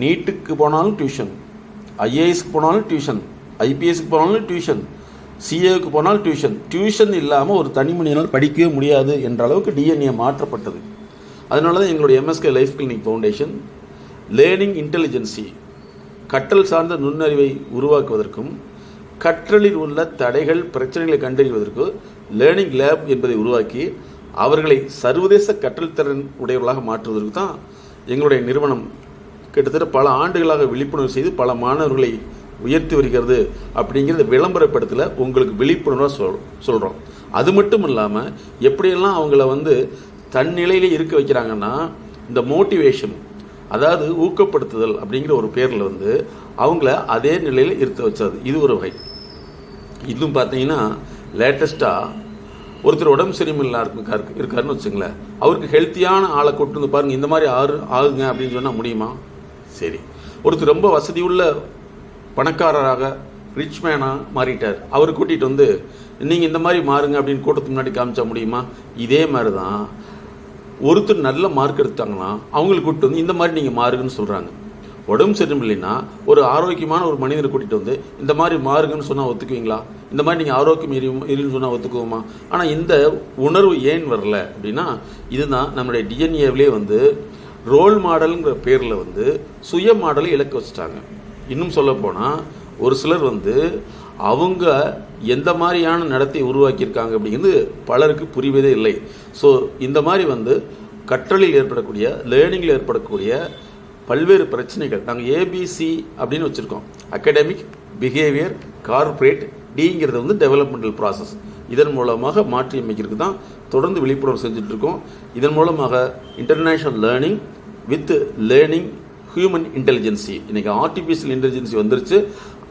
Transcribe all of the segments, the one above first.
நீட்டுக்கு போனாலும் டியூஷன் ஐஏஎஸ்க்கு போனாலும் டியூஷன் ஐபிஎஸ்க்கு போனாலும் டியூஷன் சிஏவுக்கு போனாலும் டியூஷன் டியூஷன் இல்லாமல் ஒரு தனி மனிதனால் படிக்கவே முடியாது என்ற அளவுக்கு டிஎன்ஏ மாற்றப்பட்டது. அதனால தான் எங்களுடைய MSK life clinic foundation learning intelligence கற்றல் சார்ந்த நுண்ணறிவை உருவாக்குவதற்கும் கற்றலில் உள்ள தடைகள் பிரச்சனைகளை கண்டறிவதற்கு லேர்னிங் லேப் என்பதை உருவாக்கி அவர்களை சர்வதேச கற்றல் திறன் உடையவர்களாக மாற்றுவதற்கு தான் எங்களுடைய நிறுவனம் கிட்டத்தட்ட பல ஆண்டுகளாக விழிப்புணர்வு செய்து பல மாணவர்களை உயர்த்தி வருகிறது அப்படிங்கிறத விளம்பரப்படுத்தல உங்களுக்கு விழிப்புணர்வாக சொல் சொல்கிறோம் அது மட்டும் இல்லாமல் எப்படியெல்லாம் அவங்கள வந்து தன்னிலையிலே இருக்க வைக்கிறாங்கன்னா இந்த மோட்டிவேஷன் அதாவது ஊக்கப்படுத்துதல் அப்படிங்கிற ஒரு பேரில் வந்து அவங்கள அதே நிலையில் இருக்க வச்சது. இது ஒரு வகை. இன்னும் பார்த்தீங்கன்னா லேட்டஸ்ட்டாக ஒருத்தர் உடம்பு சரியில்லை இருக்கு இருக்காருன்னு வச்சுங்களேன் அவருக்கு ஹெல்த்தியான ஆளை கூட்டு வந்து பாருங்கள் இந்த மாதிரி ஆறு ஆகுங்க அப்படின்னு சொன்னால் முடியுமா? சரி. ஒருத்தர் ரொம்ப வசதியுள்ள பணக்காரராக ரிச் மேனாக மாறிட்டார். அவர் கூட்டிகிட்டு வந்து நீங்கள் இந்த மாதிரி மாறுங்க அப்படின்னு கூட்டத்துக்கு முன்னாடி காமிச்சா முடியுமா? இதே மாதிரி தான் ஒருத்தர் நல்ல மார்க் எடுத்தாங்கன்னா அவங்களுக்கு கூப்பிட்டு வந்து இந்த மாதிரி நீங்கள் மாறுங்கன்னு சொல்கிறாங்க உடம்பு சரியில்லைன்னா ஒரு ஆரோக்கியமான ஒரு மனிதரை கூட்டிகிட்டு வந்து இந்த மாதிரி மாறுங்கன்னு சொன்னால் ஒத்துக்குவீங்களா? இந்த மாதிரி நீங்கள் ஆரோக்கியம் எரியும் எரின்னு சொன்னால் ஒத்துக்குவோமா? ஆனால் இந்த உணர்வு ஏன் வரல? அப்படின்னா இதுதான் நம்மளுடைய டிஎன்ஏவிலே வந்து ரோல் மாடலுங்கிற பேரில் வந்து சுய மாடலை இலக்க வச்சுட்டாங்க. இன்னும் சொல்லப்போனால் ஒரு சிலர் வந்து அவங்க எந்த மாதிரியான நடத்தை உருவாக்கியிருக்காங்க அப்படிங்கிறது பலருக்கு புரிவதே இல்லை. ஸோ இந்த மாதிரி வந்து கற்றலில் ஏற்படக்கூடிய லேர்னிங்கில் ஏற்படக்கூடிய பல்வேறு பிரச்சனைகள். நாங்கள் ஏபிசி அப்படின்னு வச்சுருக்கோம். அகடமிக் பிஹேவியர் கார்ப்பரேட் டிங்கிறது வந்து டெவலப்மெண்டல் ப்ராசஸ் இதன் மூலமாக மாற்றி அமைக்கிறதுக்கு தான் தொடர்ந்து விழிப்புணர்வு செஞ்சுட்டு இதன் மூலமாக international learning with learning human intelligence இன்றைக்கி ஆர்டிஃபிஷியல் இன்டெலிஜென்சி வந்துருச்சு.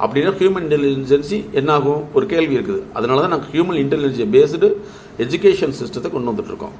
அப்படின்னா ஹியூமன் இன்டெலிஜென்சி என்னாகும்? ஒரு கேள்வி இருக்குது. அதனால தான் நாங்கள் ஹியூமன் இன்டெலிஜென்சி பேஸ்டு எஜுகேஷன் சிஸ்டத்தை கொண்டு வந்துட்ருக்கோம்.